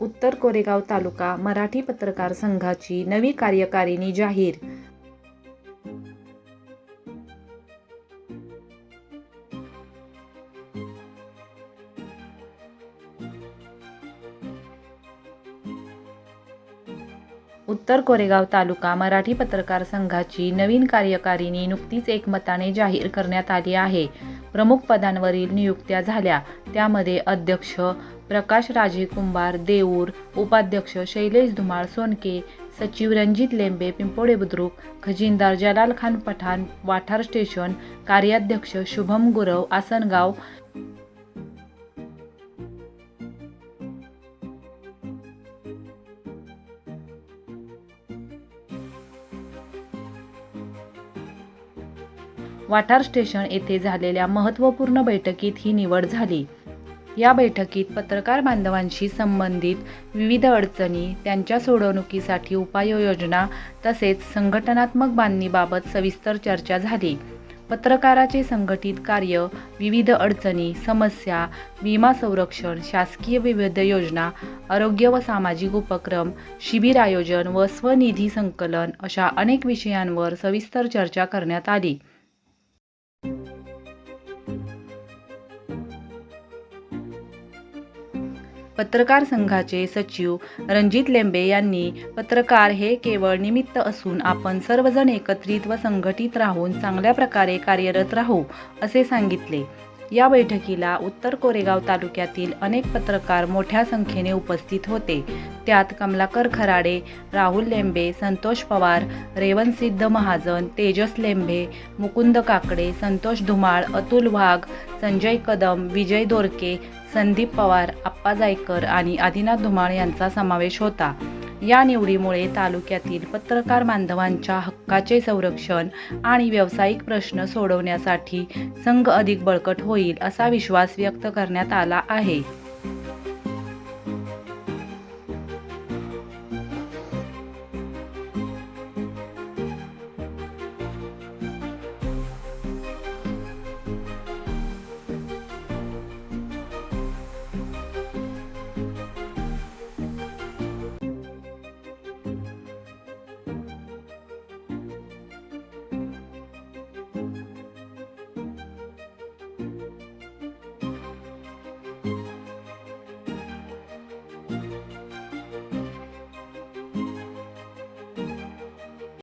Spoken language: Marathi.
उत्तर कोरेगाव तालुका मराठी पत्रकार संघाची नवी कार्यकारिणी जाहीर उत्तर कोरेगाव तालुका मराठी पत्रकार संघाची नवीन कार्यकारिणी नुकतीच एकमताने जाहीर करण्यात आली आहे. प्रमुख पदांवरील नियुक्त्या झाल्या. त्यामध्ये अध्यक्ष प्रकाश राजे कुंभार देऊर उपाध्यक्ष शैलेश धुमाळ सोनके सचिव रणजित लेंबे पिंपोडे बुद्रुक खजिनदार जलाल खान पठाण वाठार स्टेशन कार्याध्यक्ष शुभम गुरव आसनगाव वाठार स्टेशन येथे झालेल्या महत्त्वपूर्ण बैठकीत ही निवड झाली. या बैठकीत पत्रकार बांधवांशी संबंधित विविध अडचणी त्यांच्या सोडवणुकीसाठी उपाययोजना तसेच संघटनात्मक बांधणीबाबत सविस्तर चर्चा झाली. पत्रकाराचे संघटित कार्य विविध अडचणी समस्या विमा संरक्षण शासकीय विविध योजना आरोग्य व सामाजिक उपक्रम शिबिर आयोजन व स्वनिधी संकलन अशा अनेक विषयांवर सविस्तर चर्चा करण्यात आली. पत्रकार संघाचे सचिव रणजित लेंबे यांनी पत्रकार हे केवळ निमित्त असून आपण सर्वजण एकत्रित व संघटित राहून चांगल्या प्रकारे कार्यरत राहू असे सांगितले. या बैठकीला उत्तर कोरेगाव तालुक्यातील अनेक पत्रकार मोठ्या संख्येने उपस्थित होते. त्यात कमलाकर खराडे राहुल लेंबे संतोष पवार रेवनसिद्ध महाजन तेजस लेंबे मुकुंद काकडे संतोष धुमाळ अतुल वाघ संजय कदम विजय दोरके संदीप पवार आप्पा जायकर आणि आदिनाथ धुमाळ यांचा समावेश होता. या निवडीमुळे तालुक्यातील पत्रकार बांधवांच्या हक्काचे संरक्षण आणि व्यावसायिक प्रश्न सोडवण्यासाठी संघ अधिक बळकट होईल असा विश्वास व्यक्त करण्यात आला आहे.